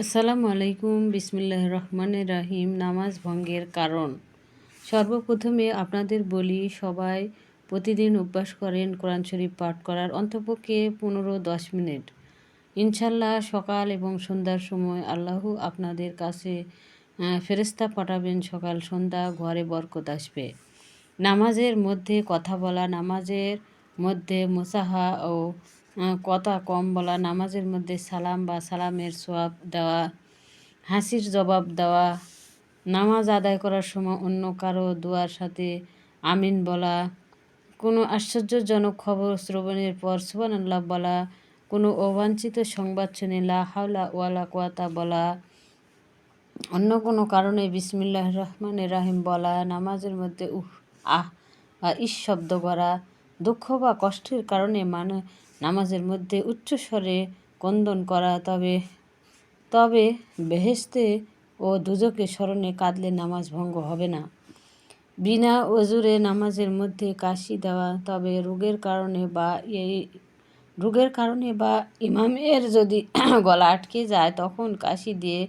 আসসালামু আলাইকুম বিসমিল্লাহ রহমান রাহিম। নামাজ ভঙ্গের কারণ। সর্বপ্রথমে আপনাদের বলি, সবাই প্রতিদিন অভ্যাস করেন কোরআন শরীফ পাঠ করার অন্তপক্ষে পনেরো দশ মিনিট। ইনশাল্লাহ সকাল এবং সন্ধ্যার সময় আল্লাহ আপনাদের কাছে ফেরেস্তা পাঠাবেন। সকাল, সন্ধ্যা ঘরে বরকত আসবে। নামাজের মধ্যে কথা বলা, নামাজের মধ্যে মোসাহা ও কথা কম বলা, নামাজের মধ্যে সালাম বা সালামের সোয়াব দেওয়া, হাসির জবাব দেওয়া, নামাজ আদায় করার সময় অন্য কারও দোয়ার সাথে আমিন বলা, কোনো আশ্চর্যজনক খবর শ্রবণের পর সুবান আল্লাহ বলা, কোনো অবাঞ্ছিত সংবাদ শুনে লা হাওলা ওয়ালা কোয়াতা বলা, অন্য কোনো কারণে বিসমিল্লাহ রহমানের রাহিম বলা, নামাজের মধ্যে উহ, আহ বা ইস শব্দ করা, দুঃখ বা কষ্টের কারণে মানে নামাজের মধ্যে উচ্চস্বরে কন্দন করা, তবে তবে বেহেস্তে ও দুজকে স্মরণে কাঁদলে নামাজ ভঙ্গ হবে না। বিনা অজুরে নামাজের মধ্যে কাশি দেওয়া, তবে রোগের কারণে বা এই, রোগের কারণে বা ইমামের যদি গলা আটকে যায়, তখন কাশি দিয়ে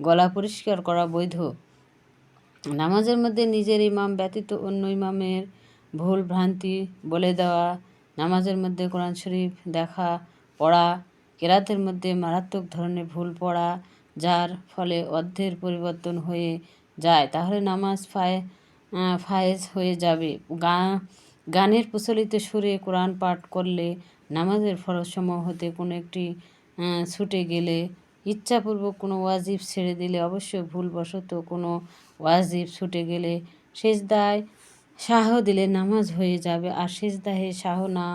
গলা পরিষ্কার করা বৈধ। নামাজের মধ্যে নিজের ইমাম ব্যতীত অন্য ইমামের ভুল ভ্রান্তি বলে দেওয়া নামাজের মধ্যে কোরআন শরীফ দেখা, পড়া, কেরাতের মধ্যে মারাত্মক ধরনের ভুল পড়া, যার ফলে অর্ধের পরিবর্তন হয়ে যায়। তাহলে নামাজ ফায়ে ফায়েজ হয়ে যাবে। গা, গানের প্রচলিত সুরে কোরআন পাঠ করলে নামাজের ফরজসমূহ হতে কোনো একটি ছুটে গেলে ইচ্ছাপূর্বক কোনো ওয়াজিব ছেড়ে দিলে অবশ্যই ভুলবশত কোনো ওয়াজিব ছুটে গেলে শেষ দায় শাহ দিলে নামাজ হয়ে যাবে আর সেজদাহে শাহ না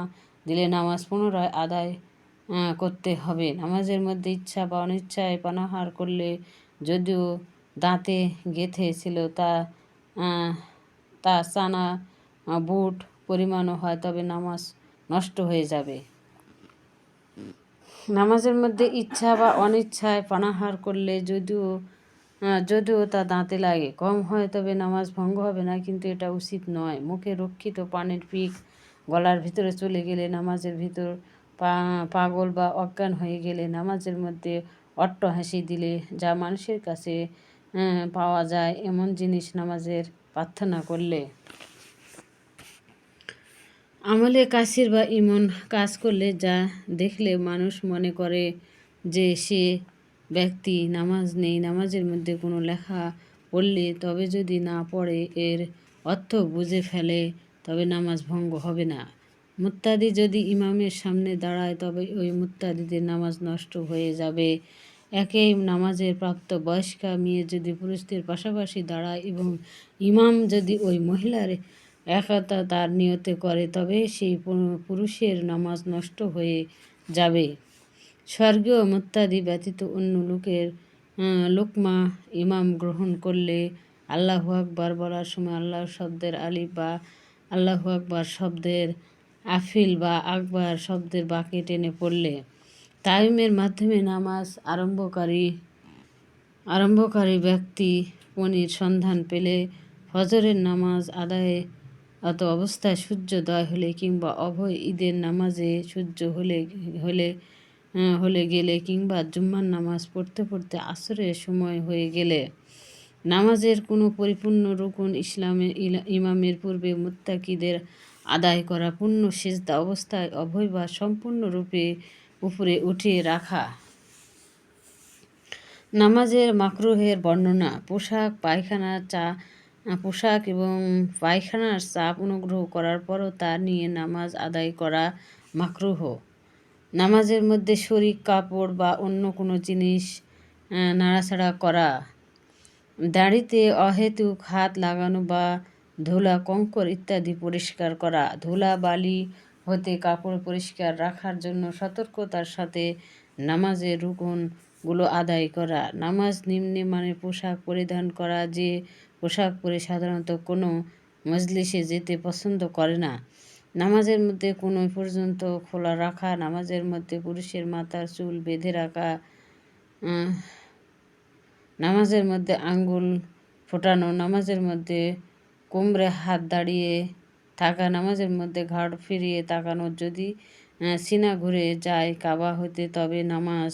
দিলে নামাজ পুনরায় আদায় করতে হবে। নামাজের মধ্যে ইচ্ছা বা অনিচ্ছায় পানাহার করলে যদিও দাঁতে গেঁথেছিল তা তা চানা বুট পরিমাণও হয়, তবে নামাজ নষ্ট হয়ে যাবে। নামাজের মধ্যে ইচ্ছা বা অনিচ্ছায় পানাহার করলে যদিও যদিও তা দাঁতে লাগে। কম হয় তবে নামাজ ভঙ্গ হবে না, কিন্তু এটা উচিত নয়। মুখে রক্ষিত পানের পিক গলার ভিতরে চলে গেলে নামাজের ভিতর পাগল বা অজ্ঞান হয়ে গেলে নামাজের মধ্যে অট্ট হাসি দিলে যা মানুষের কাছে পাওয়া যায়, এমন জিনিস নামাজের প্রার্থনা করলে। আমলে কাশির বা ইমন কাজ করলে যা দেখলে মানুষ মনে করে যে সে ব্যক্তি নামাজ নেই, নামাজের মধ্যে কোনো লেখা পড়লে তবে যদি না পড়ে, এর অর্থ বুঝে ফেলে, তবে নামাজ ভঙ্গ হবে না। মুত্তাদি যদি ইমামের সামনে দাঁড়ায়, তবে ওই মুত্তাদিদের নামাজ নষ্ট হয়ে যাবে। একে নামাজের প্রাপ্ত বয়স্কা মেয়ে যদি পুরুষদের পাশাপাশি দাঁড়ায় এবং ইমাম যদি ওই মহিলার একাতা তার নিয়তে করে, তবে সেই পুরুষের নামাজ নষ্ট হয়ে যাবে। স্বর্গীয় মুত্তাদি ব্যতীত অন্য লোকের লোকমা ইমাম গ্রহণ করলে আল্লাহ আকবার বলার সময় আল্লাহ শব্দের আলিফ বা আল্লাহ আকবার শব্দের আফিল বা আকবার শব্দের বাঁকে টেনে পড়লে তাইমের মাধ্যমে নামাজ আরম্ভকারী আরম্ভকারী ব্যক্তি পনির সন্ধান পেলে ফজরের নামাজ আদায়ে অত অবস্থায় সূর্যোদয় হলে কিংবা অভয় ঈদের নামাজে সূর্য হলে হলে হলে গেলে কিংবা জুম্মার নামাজ পড়তে পড়তে আসরের সময় হয়ে গেলে নামাজের কোনো পরিপূর্ণ রুকুন ইসলামের ইমামের পূর্বে মুত্তাকিদের আদায় করা, পূর্ণ সেজদা অবস্থায় অভয় বা সম্পূর্ণরূপে উপরে উঠিয়ে রাখা। নামাজের মাকরুহের বর্ণনা, পোশাক, পায়খানা চা, পোশাক এবং পায়খানার চাপ অনুগ্রহ করার পরও তা নিয়ে নামাজ আদায় করা মাকরুহ। নামাজের মধ্যে শরীর, কাপড় বা অন্য কোনো জিনিস নাড়াচাড়া করা। দাড়িতে অহেতুক হাত লাগানো বা ধুলা, কঙ্কর ইত্যাদি পরিষ্কার করা। ধুলা, বালি হতে কাপড় পরিষ্কার রাখার জন্য সতর্কতার সাথে নামাজের রুকনগুলো আদায় করা। নামাজ নিম্নে মানে পোশাক পরিধান করা, যে পোশাক পরে সাধারণত কোনো মজলিসে যেতে পছন্দ করে না। নামাজের মধ্যে কোনো পর্যন্ত খোলা রাখা, নামাজের মধ্যে পুরুষের মাথার চুল বেঁধে রাখা নামাজের মধ্যে আঙ্গুল ফোটানো, নামাজের মধ্যে কোমরে হাত দাঁড়িয়ে থাকা, নামাজের মধ্যে ঘাট ফিরিয়ে তাকানো, যদি সিনা ঘুরে যায় কাবা হতে তবে নামাজ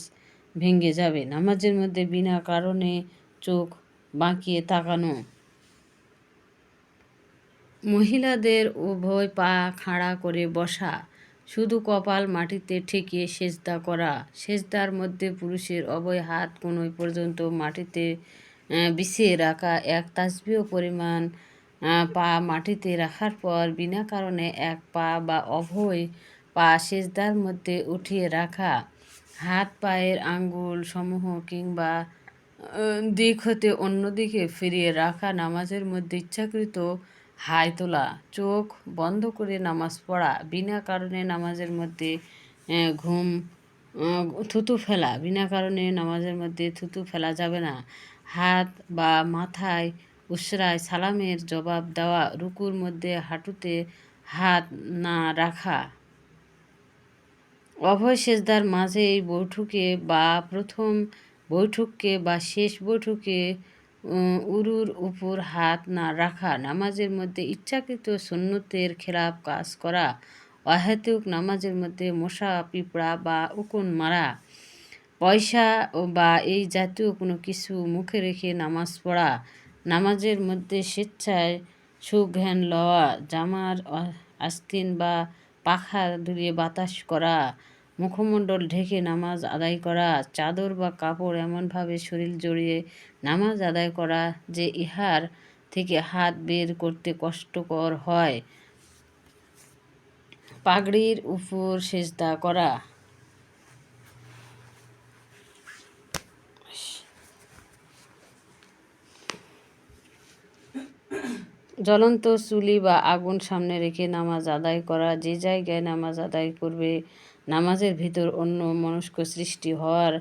ভেঙে যাবে। নামাজের মধ্যে বিনা কারণে চোখ বাঁকিয়ে তাকানো। মহিলাদের উভয় পা খাড়া করে বসা, শুধু কপাল মাটিতে ঠেকিয়ে সেজদা করা। সেজদার মধ্যে পুরুষের অভয় হাত কোনোই পর্যন্ত মাটিতে বিছিয়ে রাখা। এক তাসবিহ পরিমাণ পা মাটিতে রাখার পর বিনা কারণে এক পা বা অভয় পা সেজদার মধ্যে উঠিয়ে রাখা। হাত পায়ের আঙ্গুল সমূহ কিংবা দিক হতে অন্যদিকে ফিরিয়ে রাখা। নামাজের মধ্যে ইচ্ছাকৃত হাই তোলা, চোখ বন্ধ করে নামাজ পড়া, বিনা কারণে নামাজের মধ্যে ঘুম থুতু ফেলা, বিনা কারণে নামাজের মধ্যে থুতু ফেলা যাবে না। হাত বা মাথায় উসরায় সালামের জবাব দেওয়া, রুকুর মধ্যে হাঁটুতে হাত না রাখা। অভয় সেজদার মাঝে এই বৈঠকে বা প্রথম বৈঠককে বা শেষ বৈঠকে উরুর উপর হাত না রাখা, নামাজের মধ্যে ইচ্ছাকৃত সন্ন্যতের খেলাপ কাজ করা, অহেতুক নামাজের মধ্যে মশা, পিঁপড়া বা উকুন মারা, পয়সা বা এই জাতীয় কোনো কিছু মুখে রেখে নামাজ পড়া, নামাজের মধ্যে স্বেচ্ছায় সুঘ্যান লওয়া, জামার আস্তিন বা পাখা দুলিয়ে বাতাস করা, মুখমণ্ডল ঢেকে নামাজ আদায় করা, চাদর বা কাপড় এমনভাবে শরীর জড়িয়ে নামাজ আদায় করা যে ইহার থেকে হাত বের করতে কষ্টকর হয়। পাগড়ির উপর সেজদা করা। জ্বলন্ত চুলি বা আগুন সামনে রেখে নামাজ আদায় করা। যে জায়গায় নামাজ আদায় করবে, নামাজের ভিতর অন্য মনস্ক সৃষ্টি হওয়ার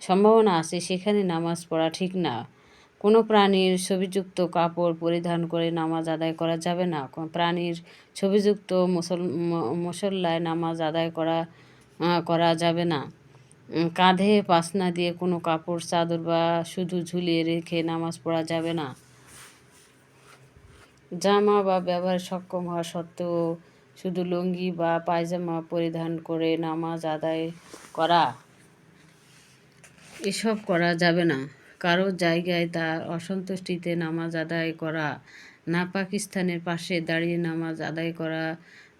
সম্ভাবনা আছে, সেখানে নামাজ পড়া ঠিক না। কোনো প্রাণীর ছবিযুক্ত কাপড় পরিধান করে নামাজ আদায় করা যাবে না। প্রাণীর ছবিযুক্ত মুসল মুসল্লায় নামাজ আদায় করা করা যাবে না। কাঁধে পাসনা দিয়ে কোনো কাপড়, চাদর বা শুধু ঝুলিয়ে রেখে নামাজ পড়া যাবে না। জামা বা ব্যবহার সক্ষম হওয়া সত্ত্বেও শুধু লুঙ্গি বা পায়জামা পরিধান করে নামাজ আদায় করা এসব করা যাবে না। কারও জায়গায় তার অসন্তুষ্টিতে নামাজ আদায় করা, না পাকিস্তানের পাশে দাঁড়িয়ে নামাজ আদায় করা,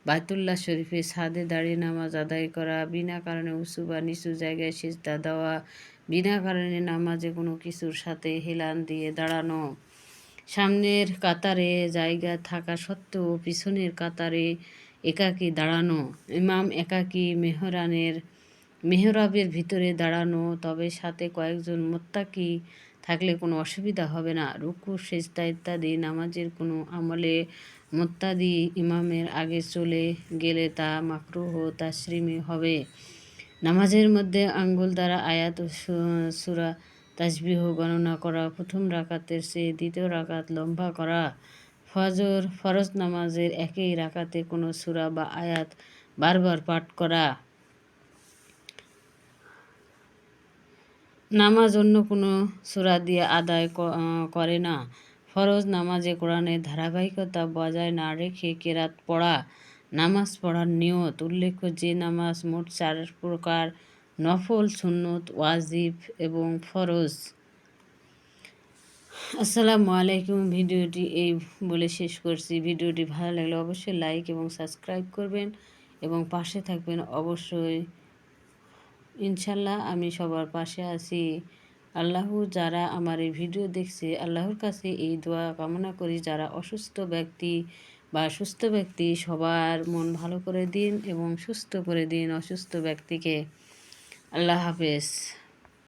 বায়তুল্লাহ শরীফে ছাদে দাঁড়িয়ে নামাজ আদায় করা, বিনা কারণে উঁচু বা নিচু জায়গায় সেজদা দেওয়া, বিনা কারণে নামাজে কোনো কিছুর সাথে হেলান দিয়ে দাঁড়ানো, সামনের কাতারে জায়গা থাকা সত্ত্বেও পিছনের কাতারে একাকী দাঁড়ানো, ইমাম একাকী মেহরানের মেহরাবের ভিতরে দাঁড়ানো, তবে সাথে কয়েকজন মোত্তাকি থাকলে কোনো অসুবিধা হবে না। রুকু সেজদা ইত্যাদি নামাজের কোনো আমলে মোত্তাদি ইমামের আগে চলে গেলে তা মাকরুহ তাসরিমি হবে। নামাজের মধ্যে আঙ্গুল দ্বারা আয়াত সুরা তাজবিহ গণনা করা, প্রথম রাকাতের চেয়ে দ্বিতীয় রাকাত লম্বা করা। ফজর, ফরজ নামাজের একই রাকাতে কোনো সুরা বা আয়াত বারবার পাঠ করা। নামাজ অন্য কোনো সুরা দিয়ে আদায় করে না। ফরজ নামাজে কোরআনের ধারাবাহিকতা বজায় না রেখে কেরাত পড়া, নামাজ পড়ার নিয়ত, উল্লেখ্য যে নামাজ মোট চার প্রকার, নফল, সুন্নত, ওয়াজিব এবং ফরজ। আসসালামু আলাইকুম, ভিডিওটি এই বলে শেষ করছি। ভিডিওটি ভালো লাগলে অবশ্যই লাইক এবং সাবস্ক্রাইব করবেন এবং পাশে থাকবেন অবশ্যই। ইনশাল্লাহ আমি সবার পাশে আছি। আল্লাহ যারা আমার এই ভিডিও দেখছে, আল্লাহর কাছে এই দোয়া কামনা করি যারা অসুস্থ ব্যক্তি বা সুস্থ ব্যক্তি, সবার মন ভালো করে দিন এবং সুস্থ করে দিন অসুস্থ ব্যক্তিকে। আল্লাহ হাফেজ।